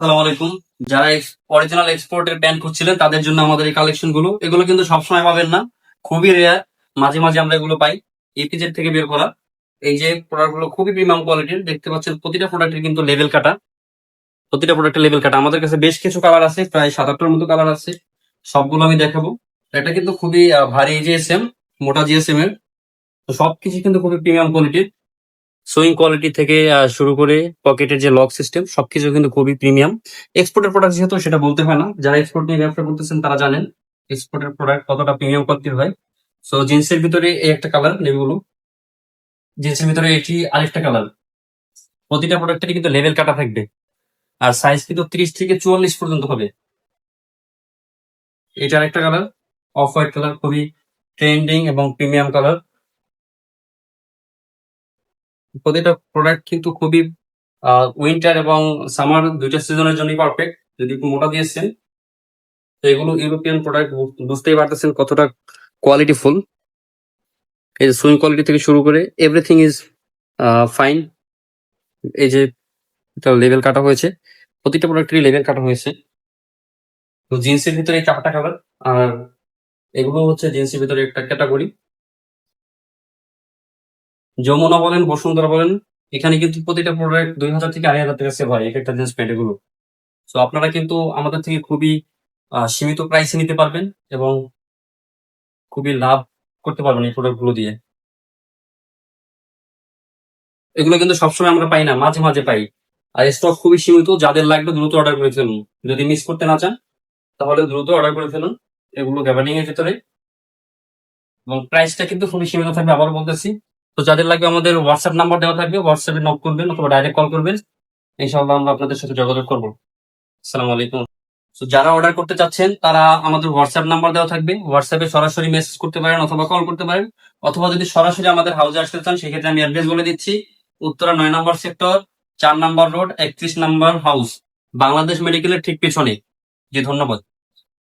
আসসালামু আলাইকুম। যারা অরিজিনাল এক্সপোর্টের প্যান্ট খুঁজছিলেন, তাদের জন্য আমাদের এই কালেকশনগুলো। এগুলো কিন্তু সবসময় পাবেন না। খুবই রেয়ার মাঝে মাঝে আমরা এগুলো পাই। ইপিজেড থেকে বের করা। এই যে প্রোডাক্টগুলো খুবই প্রিমিয়াম কোয়ালিটির দেখতে পাচ্ছেন, প্রতিটা প্রোডাক্টের কিন্তু লেভেল কাটা। প্রতিটা প্রোডাক্টের লেভেল কাটা। আমাদের কাছে বেশ কিছু কালার আছে, প্রায় সাত আটটার মতো কালার আছে। সবগুলো আমি দেখাবো। এটা কিন্তু খুবই ভারী জিএসএম মোটা জিএসএম এর। সবকিছু কিন্তু খুবই প্রিমিয়াম কোয়ালিটির সুইং কোয়ালিটি থেকে শুরু করে পকেটের যে লক সিস্টেম সবকিছু কিন্তু খুবই প্রিমিয়াম এক্সপোর্টের প্রোডাক্ট যেহেতু, সেটা বলতে হয় না। যারা এক্সপোর্ট নিয়ে ব্যবসা করতেছেন, তারা জানেন এক্সপোর্টের প্রোডাক্ট কতটা প্রিমিয়াম কোয়ালিটির হয়। সো জিন্সের ভিতরে এই একটা কালার নেভিগুলো জিন্সের ভিতরে এটি আরেকটা কালার প্রতিটা প্রোডাক্টের কিন্তু লেভেল কাটা থাকবে। আর সাইজ কিন্তু ত্রিশ থেকে চুয়াল্লিশ পর্যন্ত হবে। এটা আরেকটা কালার অফ হোয়াইট কালার খুবই ট্রেন্ডিং এবং প্রিমিয়াম কালার প্রতিটা প্রোডাক্ট কিন্তু খুবই উইন্টার এবং সামার দুইটা সিজনের জন্যই পারফেক্ট যদি একটু মোটা দিয়েছেন তো এগুলো ইউরোপিয়ান প্রোডাক্ট বুঝতেই পারতেছেন কতটা কোয়ালিটি ফুল এই যে সুইং কোয়ালিটি থেকে শুরু করে এভরিথিং ইজ ফাইন এই যে এটা লেভেল কাটা হয়েছে, প্রতিটা প্রোডাক্টেরই লেভেল কাটা হয়েছে। তো জিন্সের ভিতরে এই চারটা কালার আর এগুলো হচ্ছে জিন্সের ভিতরে একটা ক্যাটাগরি যমুনা বলেন, বসুন্ধরা বলেন, এখানে কিন্তু প্রতিটা প্রোডাক্ট দুই হাজার থেকে আড়াই হাজার টাকা সেল হয় এক একটা জিন্স প্যান্ট এগুলো। তো আপনারা কিন্তু আমাদের থেকে খুবই সীমিত প্রাইসে নিতে পারবেন এবং খুবই লাভ করতে পারবেন এই প্রোডাক্টগুলো দিয়ে। এগুলো কিন্তু সবসময় আমরা পাই না, মাঝে মাঝে পাই। আর স্টক খুবই সীমিত, যাদের লাগবে দ্রুত অর্ডার করে ফেলুন। যদি মিস করতে না চান, তাহলে দ্রুত অর্ডার করে ফেলুন এগুলো গ্যাবার্ডিং এর ভিতরে। এবং প্রাইসটা কিন্তু খুবই সীমিত থাকবে আবার বলতেছি। তো যাদের লাগবে আমাদের হোয়াটসঅ্যাপ নাম্বার দেওয়া থাকবে হোয়াটসঅ্যাপে নক করবেন অথবা ডাইরেক্ট কল করবেন। ইনশাআল্লাহ আমরা আপনাদের সাথে যোগাযোগ করব। আসসালামু আলাইকুম। তো যারা অর্ডার করতে চাচ্ছেন, তারা আমাদের হোয়াটসঅ্যাপ নাম্বার দেওয়া থাকবে। হোয়াটসঅ্যাপে সরাসরি মেসেজ করতে পারেন অথবা কল করতে পারেন। অথবা যদি সরাসরি আমাদের হাউসে আসতে চান, সেক্ষেত্রে আমি অ্যাড্রেস বলে দিচ্ছি। উত্তরা নয় নম্বর সেক্টর চার নম্বর রোড একত্রিশ নম্বর হাউস বাংলাদেশ মেডিকেলের ঠিক পেছনে। জি, ধন্যবাদ।